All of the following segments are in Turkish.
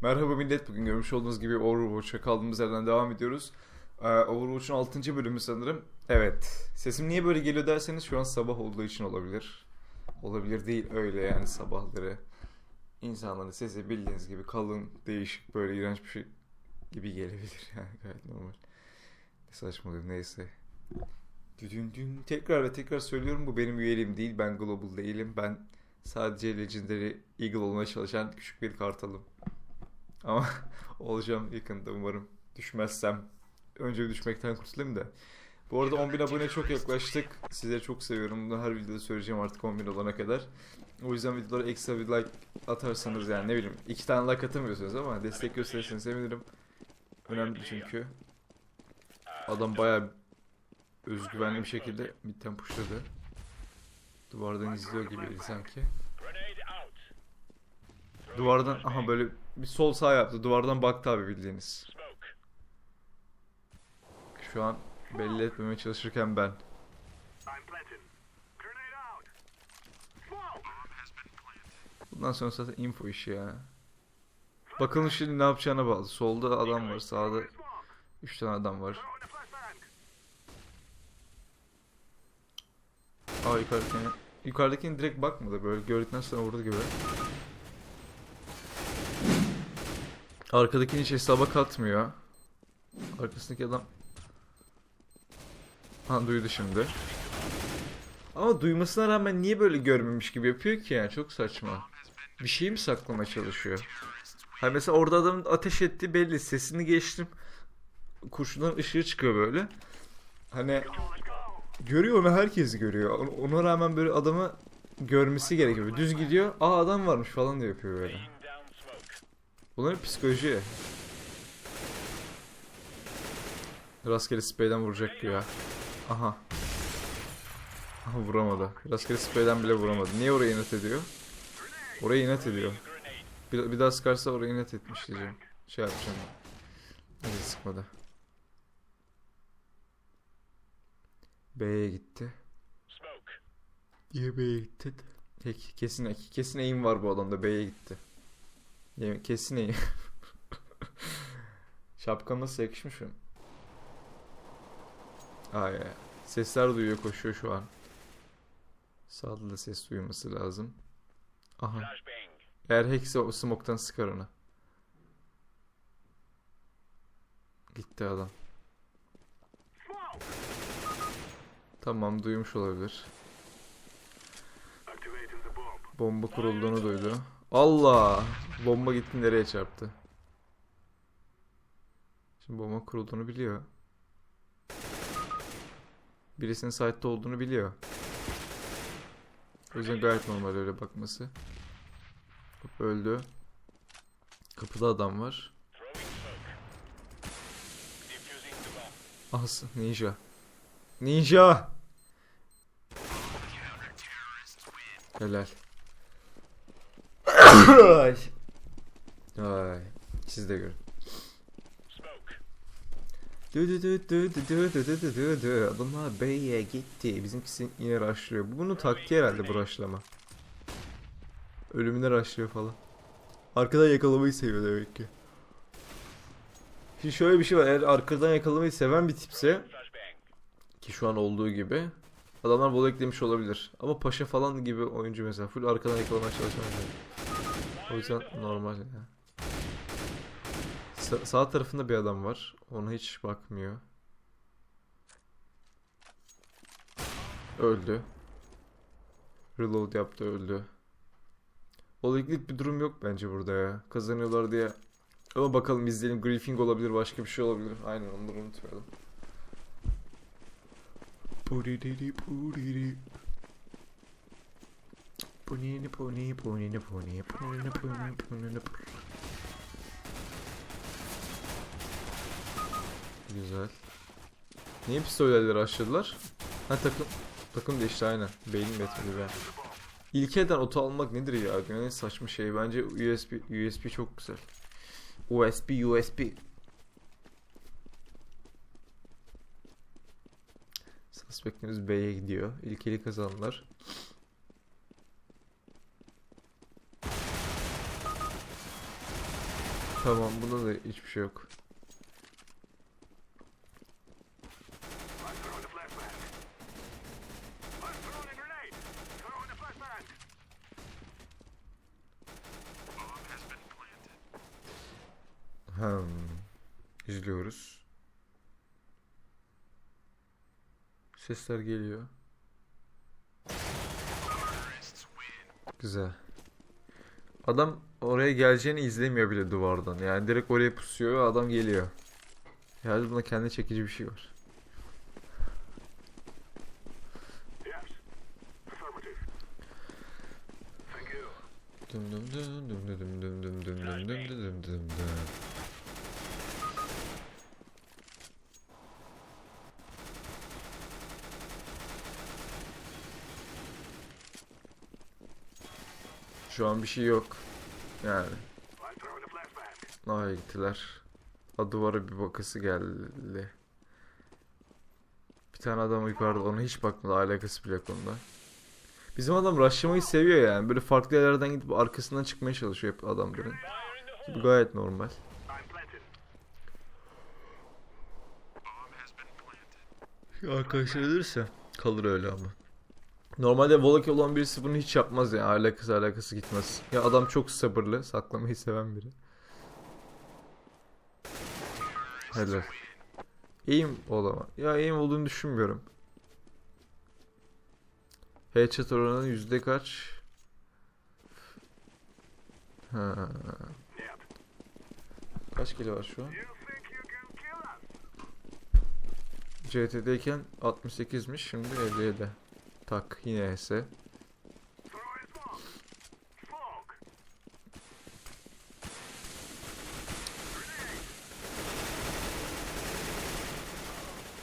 Merhaba millet. Bugün görmüş olduğunuz gibi Overwatch'a kaldığımız yerden devam ediyoruz. Ee, Overwatch'un 6. bölümü sanırım. Evet. Sesim niye böyle geliyor derseniz şu an sabah olduğu için olabilir. Olabilir değil öyle yani sabahları. İnsanların sesi bildiğiniz gibi kalın, değişik, böyle iğrenç bir şey gibi gelebilir yani gayet normal. Ne saçmalıyor neyse. Düdün dün. Tekrar ve tekrar söylüyorum bu benim üyeliğim değil. Ben global değilim. Ben sadece Legendary Eagle olmaya çalışan küçük bir kartalım. Ama olacağım yakında umarım. Düşmezsem. Önce bir düşmekten kurtulayım da. Bu arada 10.000 abone çok yaklaştık. Sizleri çok seviyorum. Bunu her videoda söyleyeceğim artık 10.000 olana kadar. O yüzden videolara ekstra bir like atarsanız yani ne bileyim iki tane like atamıyorsunuz ama destek gösterirseniz sevinirim. Önemli çünkü. Adam bayağı özgüvenli bir şekilde midden pushladı. Duvardan izliyor gibiydi sanki. Duvardan aha böyle bir sol sağ yaptı. Duvardan baktı abi bildiğiniz. Şu an belli etmemeye çalışırken ben. Bundan sonra zaten info işi ya. Bakalım şimdi ne yapacağına bağlı. Solda adam var, sağda 3 tane adam var. Aa yukarıdakine. Yukarıdakine direkt bakmadı böyle gördükten sonra vurdu gibi. Arkadakini hiç hesaba katmıyor. Arkasındaki adam... Ha duydu şimdi. Ama duymasına rağmen niye böyle görmemiş gibi yapıyor ki yani çok saçma. Bir şey mi saklamaya çalışıyor? Ha mesela orada adamın ateş ettiği belli. Sesini geçtim. Kurşundan ışığı çıkıyor böyle. Hani görüyor onu herkes görüyor. Ona rağmen böyle adamı görmesi gerekiyor. Düz gidiyor. Aa adam varmış falan diye yapıyor böyle. Bunların psikoloji. Rastgele spreyden vuracak ya. Aha. Aha vuramadı. Rastgele spreyden bile vuramadı. Niye oraya inat ediyor? Oraya inat ediyor. Bir, bir daha sıkarsa oraya inat etmiş diyeceğim. Şey yapacağım. Neyse sıkmadı. B'ye gitti. Niye B'ye gitti? Peki kesin kesin aim var bu adamda B'ye gitti. Yemin kesin aim. Şapkan nasıl yakışmış mı? Ay. Sesler duyuyor koşuyor şu an. Sağda da ses duyması lazım. Aha. Eğer hackse o smoke'tan sıkar ona. Gitti adam. Tamam duymuş olabilir. Bomba kurulduğunu duydu. Allah! Bomba gitti nereye çarptı? Şimdi bomba kurulduğunu biliyor. Birisinin site'de olduğunu biliyor. O yüzden gayet normal öyle bakması. Hop, öldü. Kapıda adam var. As ninja. Ninja. Helal. Ay. Ay. Siz de görün. Dü dü dü dü dü dü dü dü dü dü dü. Adamlar B'ye gitti. Bizimkisi yine rushlıyor. Bu bunun taktiği herhalde bu rushlama. Ölümüne rushlıyor falan. Arkadan yakalamayı seviyor demek ki. Şimdi şöyle bir şey var. Eğer arkadan yakalamayı seven bir tipse ki şu an olduğu gibi adamlar bol eklemiş olabilir. Ama paşa falan gibi oyuncu mesela full arkadan yakalamaya çalışmaz. O yüzden normal ya. Sa- sağ tarafında bir adam var. Ona hiç bakmıyor. Öldü. Reload yaptı öldü. Olaylık bir durum yok bence burada ya. Kazanıyorlar diye. Ama bakalım izleyelim. Griefing olabilir, başka bir şey olabilir. Aynen onları unutmayalım. Puriri puriri. Punini puni punini puni punini puni punini puni. Güzel. Niye pistollerleri aşırdılar? Ha takım takım değişti aynen. Beynim yetmedi be. İlkeden oto almak nedir ya? Ne saçma şey. Bence USB USB çok güzel. USB USB. Suspectimiz B'ye gidiyor. İlkeli kazandılar. Tamam bunda da hiçbir şey yok. Hmm. İzliyoruz. Sesler geliyor. Güzel. Adam oraya geleceğini izlemiyor bile duvardan. Yani direkt oraya pusuyor adam geliyor. Yani buna kendi çekici bir şey var. Dum dum dum dum dum dum dum dum dum dum dum dum dum Şu an bir şey yok. Yani. I'm throwing a flashbang. Nahaya gittiler. O duvara bir bakısı geldi. Bir tane adam yukarıda ona hiç bakmadı. Alakası bile yok onunla. Bizim adam rushlamayı seviyor yani. Böyle farklı yerlerden gidip arkasından çıkmaya çalışıyor hep adamların. Bu gayet normal. Arkadaşlar ölürse kalır öyle ama. Normalde Volaki olan birisi bunu hiç yapmaz yani. Alakası alakası gitmez. Ya adam çok sabırlı. Saklamayı seven biri. Helal. Eğim olama. Ya eğim olduğunu düşünmüyorum. Headshot oranı yüzde kaç? Ha. Kaç kilo var şu an? CT'deyken 68'miş şimdi 57. Tak yine hese.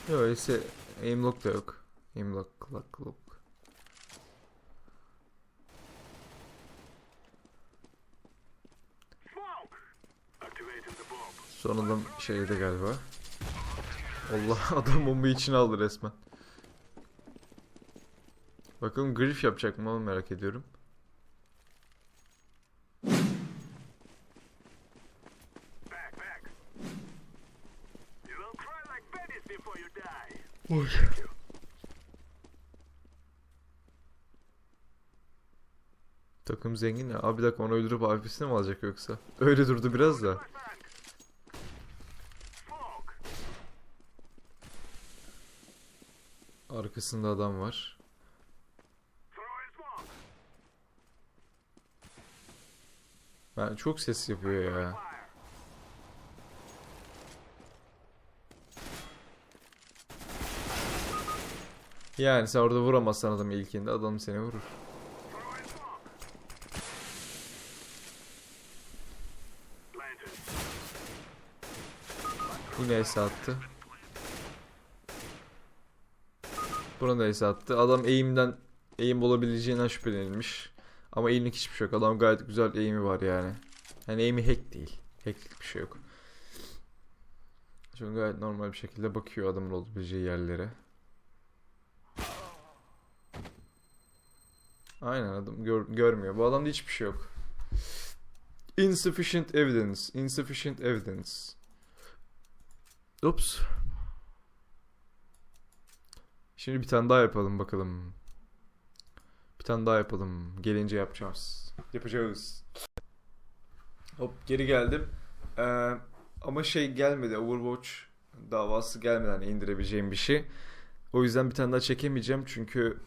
Yok öyleyse aimlock da yok. Aimlock, lock, lock. Sonunda şeyde galiba. Allah adam bombayı için aldı resmen. Bakalım grif yapacak mı onu merak ediyorum. Oy. Takım zengin ya. Abi bir dakika onu öldürüp AWP'sini mi alacak yoksa? Öyle durdu biraz da. Arkasında adam var. Ben çok ses yapıyor ya. Yani sen orada vuramazsan adam ilkinde adam seni vurur. Yine ace attı. Buna da ace attı. Adam eğimden eğim olabileceğinden şüphelenilmiş. Ama eğimlik hiçbir şey yok. Adam gayet güzel eğimi var yani. Yani eğimi hack değil. Hacklik bir şey yok. Çünkü gayet normal bir şekilde bakıyor adamın olabileceği yerlere. Aynen adam gör- görmüyor. Bu adamda hiçbir şey yok. Insufficient evidence. Insufficient evidence. Ups. Şimdi bir tane daha yapalım bakalım. Bir tane daha yapalım. Gelince yapacağız. Yapacağız. Hop geri geldim. Ee, ama şey gelmedi. Overwatch davası gelmeden indirebileceğim bir şey. O yüzden bir tane daha çekemeyeceğim çünkü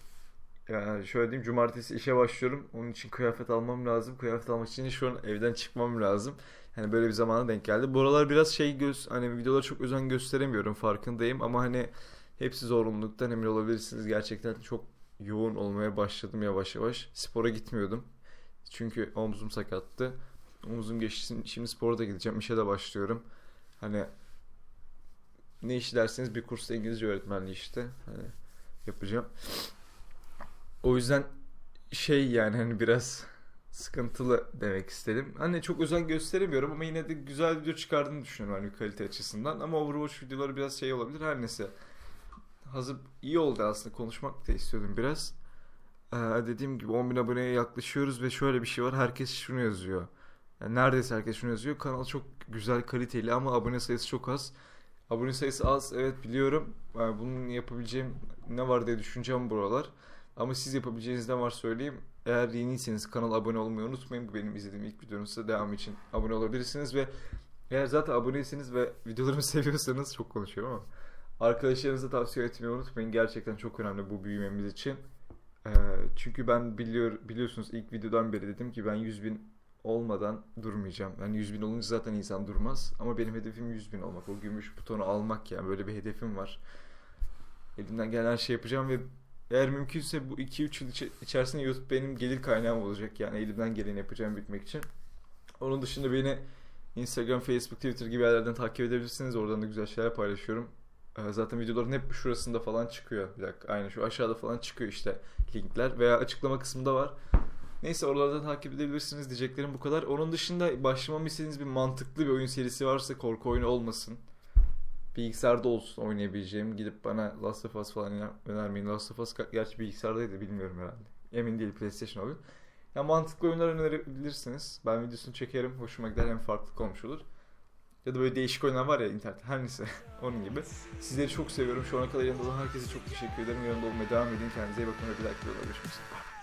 yani şöyle diyeyim cumartesi işe başlıyorum. Onun için kıyafet almam lazım. Kıyafet almak için şu an evden çıkmam lazım. Hani böyle bir zamana denk geldi. Bu aralar biraz şey göz hani videolara çok özen gösteremiyorum farkındayım ama hani hepsi zorunluluktan emin olabilirsiniz. Gerçekten çok yoğun olmaya başladım yavaş yavaş. Spora gitmiyordum. Çünkü omzum sakattı. Omzum geçti. Şimdi spora da gideceğim. İşe de başlıyorum. Hani ne iş derseniz bir kursta İngilizce öğretmenliği işte. Hani yapacağım. O yüzden şey yani hani biraz sıkıntılı demek istedim. Hani çok özen gösteremiyorum ama yine de güzel video çıkardığını düşünüyorum hani kalite açısından. Ama Overwatch videoları biraz şey olabilir her neyse. Hazır iyi oldu aslında konuşmak da istiyordum biraz. Ee, dediğim gibi 10.000 aboneye yaklaşıyoruz ve şöyle bir şey var. Herkes şunu yazıyor. Yani neredeyse herkes şunu yazıyor. Kanal çok güzel kaliteli ama abone sayısı çok az. Abone sayısı az evet biliyorum. Yani bunun yapabileceğim ne var diye düşüneceğim buralar. Ama siz yapabileceğiniz ne var söyleyeyim. Eğer yeniyseniz kanala abone olmayı unutmayın. Bu benim izlediğim ilk videonuzsa devam için abone olabilirsiniz ve eğer zaten aboneyseniz ve videolarımı seviyorsanız çok konuşuyorum ama arkadaşlarınıza tavsiye etmeyi unutmayın. Gerçekten çok önemli bu büyümemiz için. Ee, çünkü ben biliyor biliyorsunuz ilk videodan beri dedim ki ben 100 bin olmadan durmayacağım. Yani 100 bin olunca zaten insan durmaz. Ama benim hedefim 100 bin olmak. O gümüş butonu almak yani böyle bir hedefim var. Elimden gelen her şey yapacağım ve eğer mümkünse bu 2-3 yıl içerisinde YouTube benim gelir kaynağım olacak. Yani elimden geleni yapacağım bitmek için. Onun dışında beni Instagram, Facebook, Twitter gibi yerlerden takip edebilirsiniz. Oradan da güzel şeyler paylaşıyorum. Ee, Zaten videoların hep şurasında falan çıkıyor. Bir dakika. Aynen şu aşağıda falan çıkıyor işte linkler veya açıklama kısmında var. Neyse oralardan takip edebilirsiniz diyeceklerim bu kadar. Onun dışında başlamamı istediğiniz bir mantıklı bir oyun serisi varsa korku oyunu olmasın. Bilgisayarda olsun oynayabileceğim. Gidip bana Last of Us falan öner- önermeyin. Last of Us gerçi bilgisayardaydı bilmiyorum herhalde. Emin değil PlayStation oyun. Ya mantıklı oyunlar önerebilirsiniz. Ben videosunu çekerim. Hoşuma gider hem farklılık olmuş olur. Ya da böyle değişik oyunlar var ya internette. Her neyse. Onun gibi. Sizleri çok seviyorum. Şu ana kadar yanımda olan herkese çok teşekkür ederim. Yanımda olmaya devam edin. Kendinize iyi bakın ve bir dahaki videoda görüşmek üzere.